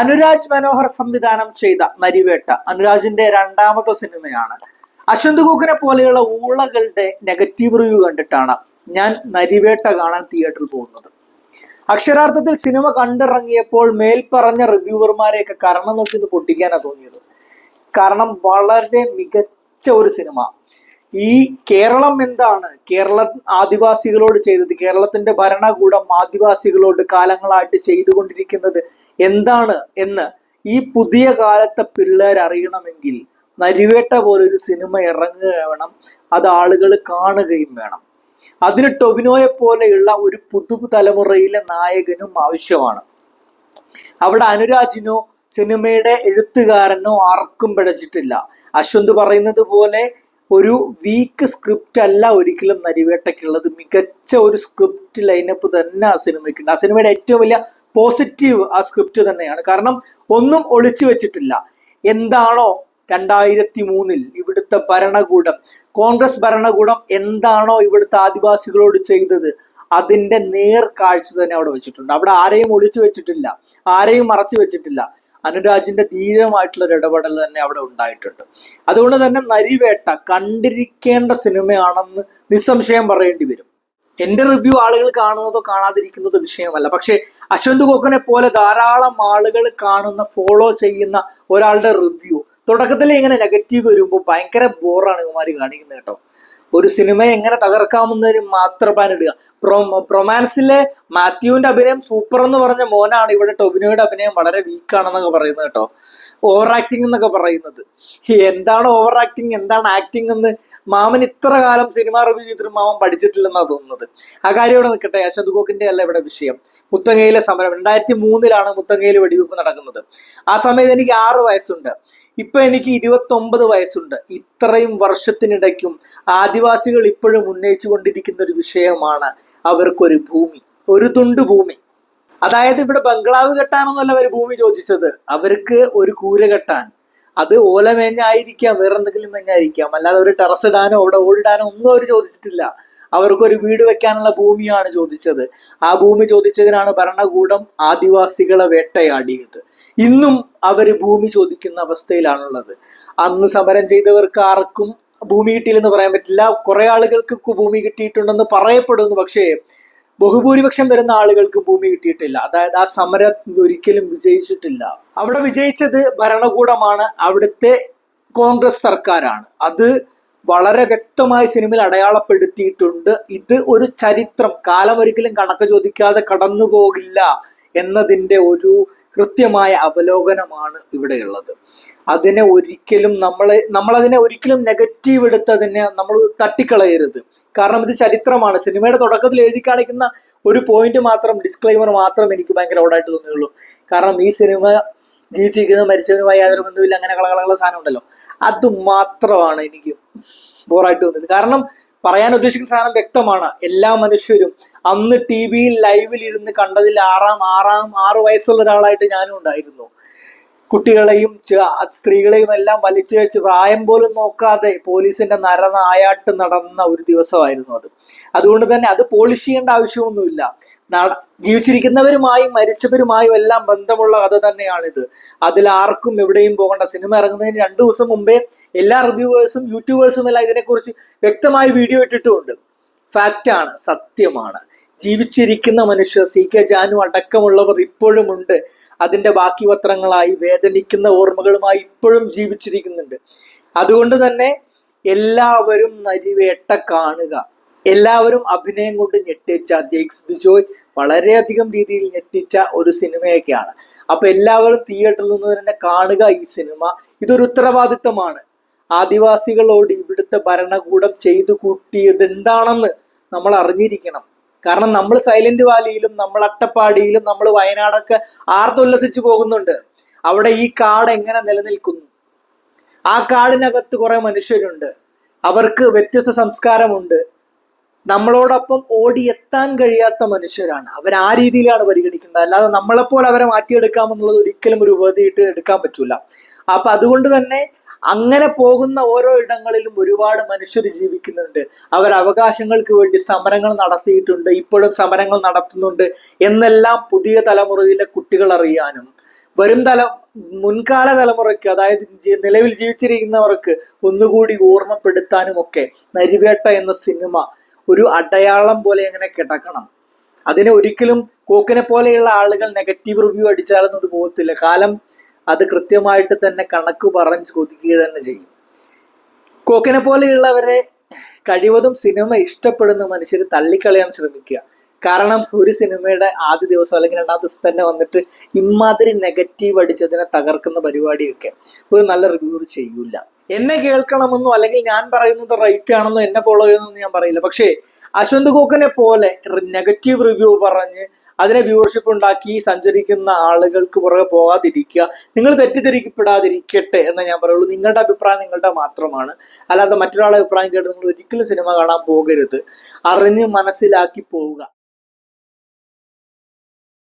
അനുരാജ് മനോഹർ സംവിധാനം ചെയ്ത നരിവേട്ട അനുരാജിന്റെ രണ്ടാമത്തെ സിനിമയാണ്. അശ്വന്ത് കൂക്കിനെ പോലെയുള്ള ഊളകളുടെ നെഗറ്റീവ് റിവ്യൂ കണ്ടിട്ടാണ് ഞാൻ നരിവേട്ട കാണാൻ തിയേറ്ററിൽ പോകുന്നത്. അക്ഷരാർത്ഥത്തിൽ സിനിമ കണ്ടിറങ്ങിയപ്പോൾ മേൽപ്പറഞ്ഞ റിവ്യൂവർമാരെയൊക്കെ കരണം നോക്കി ഇത് പൊട്ടിക്കാനാ തോന്നിയത്. കാരണം വളരെ മികച്ച ഒരു സിനിമ. ഈ കേരളം എന്താണ്? കേരള ആദിവാസികളോട് ചെയ്തത് കേരളത്തിന്റെ ഭരണകൂടം ആദിവാസികളോട് കാലങ്ങളായിട്ട് ചെയ്തുകൊണ്ടിരിക്കുന്നത് എന്താണ് എന്ന് ഈ പുതിയ കാലത്തെ പിള്ളേർ അറിയണമെങ്കിൽ നരിവേട്ട പോലൊരു സിനിമ ഇറങ്ങുക വേണം അത് ആളുകൾ കാണുകയും വേണം. അതിന് ടൊവിനോയെ പോലെയുള്ള ഒരു പുതുതലമുറയിലെ നായകനും ആവശ്യമാണ്. അവിടെ അനുരാജിനോ സിനിമയുടെ എഴുത്തുകാരനോ ആർക്കും പിഴച്ചിട്ടില്ല. അശ്വന്ത് പറയുന്നത് പോലെ ഒരു വീക്ക് സ്ക്രിപ്റ്റ് അല്ല ഒരിക്കലും നരിവേട്ടയ്ക്കുള്ളത്. മികച്ച ഒരു സ്ക്രിപ്റ്റ് ലൈനപ്പ് തന്നെ ആ സിനിമയ്ക്കുണ്ട്. ആ സിനിമയുടെ ഏറ്റവും വലിയ പോസിറ്റീവ് ആ സ്ക്രിപ്റ്റ് തന്നെയാണ്. കാരണം ഒന്നും ഒളിച്ചു വെച്ചിട്ടില്ല. എന്താണോ രണ്ടായിരത്തി മൂന്നിൽ ഇവിടുത്തെ ഭരണകൂടം കോൺഗ്രസ് ഭരണകൂടം എന്താണോ ഇവിടുത്തെ ആദിവാസികളോട് ചെയ്തത് അതിന്റെ നേർ കാഴ്ച തന്നെ അവിടെ വെച്ചിട്ടുണ്ട്. അവിടെ ആരെയും ഒളിച്ചു വെച്ചിട്ടില്ല. ആരെയും മറച്ചു വെച്ചിട്ടില്ല. അനുരാജിന്റെ ധീരമായിട്ടുള്ള ഇടപെടൽ തന്നെ അവിടെ ഉണ്ടായിട്ടുണ്ട്. അതുകൊണ്ട് തന്നെ നരിവേട്ട കണ്ടിരിക്കേണ്ട സിനിമയാണെന്ന് നിസ്സംശയം പറയേണ്ടി വരും. എന്റെ റിവ്യൂ ആളുകൾ കാണുന്നതോ കാണാതിരിക്കുന്നതോ വിഷയമല്ല. പക്ഷെ അശ്വന്ത് കോക്കനെ പോലെ ധാരാളം ആളുകൾ കാണുന്ന ഫോളോ ചെയ്യുന്ന ഒരാളുടെ റിവ്യൂ തുടക്കത്തിൽ ഇങ്ങനെ നെഗറ്റീവ് വരുമ്പോൾ ഭയങ്കര ബോറാണ് ഇവന്മാർ കാണിക്കുന്നത് കേട്ടോ. ഒരു സിനിമയെ എങ്ങനെ തകർക്കാമെന്നൊരു മാസ്റ്റർ പ്ലാൻ ഇടുക. പ്രൊ പ്രൊമാൻസിലെ മാത്യുവിന്റെ അഭിനയം സൂപ്പർ എന്ന് പറഞ്ഞ മോനാണ് ഇവിടെ ടൊബിനോയുടെ അഭിനയം വളരെ വീക്കാണെന്നൊക്കെ പറയുന്നത് കേട്ടോ. ഓവർ ആക്ടിങ് എന്നൊക്കെ പറയുന്നത്. എന്താണ് ഓവർ ആക്ടിങ് എന്താണ് ആക്ടിങ് എന്ന്? മാമൻ ഇത്ര കാലം സിനിമ റിവ്യൂ ചെയ്തിട്ട് മാമൻ പഠിച്ചിട്ടില്ലെന്നാണ് തോന്നുന്നത്. ആ കാര്യം ഇവിടെ നിൽക്കട്ടെ. അശോക് ഗോക്കിന്റെ അല്ല ഇവിടെ വിഷയം. മുത്തങ്ങയിലെ സമരം. രണ്ടായിരത്തി മൂന്നിലാണ് മുത്തങ്ങയിൽ വെടിവെപ്പ് നടക്കുന്നത്. ആ സമയത്ത് എനിക്ക് ആറ് വയസ്സുണ്ട്. ഇപ്പൊ എനിക്ക് ഇരുപത്തി ഒമ്പത് വയസ്സുണ്ട്. ഇത്രയും വർഷത്തിനിടയ്ക്കും ആദിവാസികൾ ഇപ്പോഴും ഉന്നയിച്ചു കൊണ്ടിരിക്കുന്ന ഒരു വിഷയമാണ് അവർക്കൊരു ഭൂമി. ഒരു തുണ്ട് ഭൂമി. അതായത് ഇവിടെ ബംഗ്ലാവ് കെട്ടാനൊന്നല്ല അവർ ഭൂമി ചോദിച്ചത്. അവർക്ക് ഒരു കൂര കെട്ടാൻ. അത് ഓല മേഞ്ഞായിരിക്കാം വേറെ എന്തെങ്കിലും മേഞ്ഞായിരിക്കാം. അല്ലാതെ ഒരു ടെറസ് ഇടാനോ അവിടെ ഓടിടാനോ ഒന്നും അവർ ചോദിച്ചിട്ടില്ല. അവർക്കൊരു വീട് വെക്കാനുള്ള ഭൂമിയാണ് ചോദിച്ചത്. ആ ഭൂമി ചോദിച്ചതിനാണ് ഭരണകൂടം ആദിവാസികളെ വേട്ടയാടിയത്. ഇന്നും അവർ ഭൂമി ചോദിക്കുന്ന അവസ്ഥയിലാണുള്ളത്. അന്ന് സമരം ചെയ്തവർക്ക് ആർക്കും ഭൂമി കിട്ടിയില്ലെന്ന് പറയാൻ പറ്റില്ല. കുറെ ആളുകൾക്ക് ഭൂമി കിട്ടിയിട്ടുണ്ടെന്ന് പറയപ്പെടുന്നു. പക്ഷേ ബഹുഭൂരിപക്ഷം വരുന്ന ആളുകൾക്ക് ഭൂമി കിട്ടിയിട്ടില്ല. അതായത് ആ സമരം ഒരിക്കലും വിജയിച്ചിട്ടില്ല. അവിടെ വിജയിച്ചത് ഭരണകൂടമാണ്. അവിടുത്തെ കോൺഗ്രസ് സർക്കാരാണ്. അത് വളരെ വ്യക്തമായി സിനിമയിൽ അടയാളപ്പെടുത്തിയിട്ടുണ്ട്. ഇത് ഒരു ചരിത്രം. കാലം ഒരിക്കലും കണക്ക് ചോദിക്കാതെ കടന്നു പോകില്ല എന്നതിന്റെ ഒരു കൃത്യമായ അവലോകനമാണ് ഇവിടെയുള്ളത്. അതിനെ ഒരിക്കലും നമ്മളെ നമ്മളതിനെ ഒരിക്കലും നെഗറ്റീവ് എടുത്ത് അതിനെ നമ്മൾ തട്ടിക്കളയരുത്. കാരണം ഇത് ചരിത്രമാണ്. സിനിമയുടെ തുടക്കത്തിൽ എഴുതി കാണിക്കുന്ന ഒരു പോയിന്റ് മാത്രം ഡിസ്ക്ലൈമർ മാത്രം എനിക്ക് ഭയങ്കര ഓടായിട്ട് തോന്നിയുള്ളൂ. കാരണം ഈ സിനിമ ജീവിച്ചിരിക്കുന്ന മരിച്ചവനുമായി യാതൊരു ബന്ധമില്ല അങ്ങനെ കളകളകള സാധനം ഉണ്ടല്ലോ. അത് മാത്രമാണ് എനിക്ക് ബോറായിട്ട് തോന്നിയത്. കാരണം പറയാൻ ഉദ്ദേശിക്കുന്ന സാധനം വ്യക്തമാണ്. എല്ലാ മനുഷ്യരും അന്ന് ടി വിയിൽ ലൈവിൽ ഇരുന്ന് കണ്ടതിൽ ആറാം ആറാം ആറ് വയസ്സുള്ള ഒരാളായിട്ട് ഞാനും ഉണ്ടായിരുന്നു. കുട്ടികളെയും സ്ത്രീകളെയും എല്ലാം വലിച്ചു വെച്ച് പ്രായം പോലും നോക്കാതെ പോലീസിന്റെ നരനായാട്ട് നടന്ന ഒരു ദിവസമായിരുന്നു അത്. അതുകൊണ്ട് തന്നെ അത് പോളിഷ് ചെയ്യേണ്ട ആവശ്യമൊന്നുമില്ല. ജീവിച്ചിരിക്കുന്നവരുമായും മരിച്ചവരുമായും എല്ലാം ബന്ധമുള്ള കഥ തന്നെയാണിത്. അതിൽ ആർക്കും എവിടെയും പോകേണ്ട സിനിമ ഇറങ്ങുന്നതിന് രണ്ടു ദിവസം മുമ്പേ എല്ലാ റിവ്യൂവേഴ്സും യൂട്യൂബേഴ്സും എല്ലാം ഇതിനെക്കുറിച്ച് വ്യക്തമായി വീഡിയോ ഇട്ടിട്ടുമുണ്ട്. ഫാക്റ്റാണ് സത്യമാണ്. ജീവിച്ചിരിക്കുന്ന മനുഷ്യർ സി കെ ജാനു അടക്കമുള്ളവർ ഇപ്പോഴും ഉണ്ട്. അതിന്റെ ബാക്കി പത്രങ്ങളായി വേദനിക്കുന്ന ഓർമ്മകളുമായി ഇപ്പോഴും ജീവിച്ചിരിക്കുന്നുണ്ട്. അതുകൊണ്ട് തന്നെ എല്ലാവരും നരിവേട്ട കാണുക. എല്ലാവരും അഭിനയം കൊണ്ട് ഞെട്ടിച്ച ജെയ്ക്സ് ബിജോയ് വളരെയധികം രീതിയിൽ ഞെട്ടിച്ച ഒരു സിനിമയൊക്കെയാണ്. അപ്പൊ എല്ലാവരും തിയേറ്ററിൽ നിന്ന് തന്നെ കാണുക ഈ സിനിമ. ഇതൊരു ഉത്തരവാദിത്തമാണ് ആദിവാസികളോട് ഇവിടുത്തെ ഭരണകൂടം ചെയ്തു കൂട്ടിയത് എന്താണെന്ന് നമ്മൾ അറിഞ്ഞിരിക്കണം. കാരണം നമ്മൾ സൈലന്റ് വാലിയിലും നമ്മൾ അട്ടപ്പാടിയിലും നമ്മൾ വയനാടൊക്കെ ആർത്തുല്ലസിച്ചു പോകുന്നുണ്ട്. അവിടെ ഈ കാട് എങ്ങനെ നിലനിൽക്കുന്നു? ആ കാടിനകത്ത് കുറെ മനുഷ്യരുണ്ട്. അവർക്ക് വ്യത്യസ്ത സംസ്കാരമുണ്ട്. നമ്മളോടൊപ്പം ഓടിയെത്താൻ കഴിയാത്ത മനുഷ്യരാണ്. അവർ ആ രീതിയിലാണ് പരിഗണിക്കുന്നത് അല്ലാതെ നമ്മളെപ്പോലെ അവരെ മാറ്റിയെടുക്കാമെന്നുള്ളത് ഒരിക്കലും ഒരു ഉപതിയിട്ട് എടുക്കാൻ പറ്റൂല. അപ്പൊ അതുകൊണ്ട് തന്നെ അങ്ങനെ പോകുന്ന ഓരോ ഇടങ്ങളിലും ഒരുപാട് മനുഷ്യർ ജീവിക്കുന്നുണ്ട്. അവർ അവകാശങ്ങൾക്ക് വേണ്ടി സമരങ്ങൾ നടത്തിയിട്ടുണ്ട് ഇപ്പോഴും സമരങ്ങൾ നടത്തുന്നുണ്ട് എന്നെല്ലാം പുതിയ തലമുറയിലെ കുട്ടികൾ അറിയാനും വരും തല മുൻകാല തലമുറയ്ക്ക് അതായത് നിലവിൽ ജീവിച്ചിരിക്കുന്നവർക്ക് ഒന്നുകൂടി ഓർമ്മപ്പെടുത്താനും ഒക്കെ നരിവേട്ട എന്ന സിനിമ ഒരു അടയാളം പോലെ എങ്ങനെ കിടക്കണം. അതിനെ ഒരിക്കലും കോക്കിനെ പോലെയുള്ള ആളുകൾ നെഗറ്റീവ് റിവ്യൂ അടിച്ചാലൊന്നും അത് പോകത്തില്ല. കാലം അത് കൃത്യമായിട്ട് തന്നെ കണക്ക് പറഞ്ഞ് കൊതിക്കുക തന്നെ ചെയ്യും. കോക്കിനെ പോലെയുള്ളവരെ കഴിവതും സിനിമ ഇഷ്ടപ്പെടുന്ന മനുഷ്യർ തള്ളിക്കളയാൻ ശ്രമിക്കുക. കാരണം ഒരു സിനിമയുടെ ആദ്യ ദിവസം അല്ലെങ്കിൽ രണ്ടാം ദിവസം തന്നെ വന്നിട്ട് ഇമാതിരി നെഗറ്റീവ് അടിച്ചതിനെ തകർക്കുന്ന പരിപാടിയൊക്കെ ഒരു നല്ല റിവ്യൂ ചെയ്യൂല. എന്നെ കേൾക്കണമെന്നോ അല്ലെങ്കിൽ ഞാൻ പറയുന്നത് റൈറ്റ് ആണെന്നോ എന്നെ ഫോളോ ചെയ്യണമെന്നോ ഞാൻ പറയില്ല. പക്ഷേ അശ്വന്ത് കോക്കിനെ പോലെ നെഗറ്റീവ് റിവ്യൂ പറഞ്ഞ് അതിനെ വ്യൂവർഷിപ്പ് ഉണ്ടാക്കി സഞ്ചരിക്കുന്ന ആളുകൾക്ക് പുറകെ പോകാതിരിക്കുക. നിങ്ങൾ തെറ്റിദ്ധരിക്കപ്പെടാതിരിക്കട്ടെ എന്ന് ഞാൻ പറയുള്ളൂ. നിങ്ങളുടെ അഭിപ്രായം നിങ്ങളുടെ മാത്രമാണ്. അല്ലാതെ മറ്റൊരാളുടെ അഭിപ്രായം കേട്ട് നിങ്ങൾ ഒരിക്കലും സിനിമ കാണാൻ പോകരുത്. അറിഞ്ഞ് മനസ്സിലാക്കി പോവുക.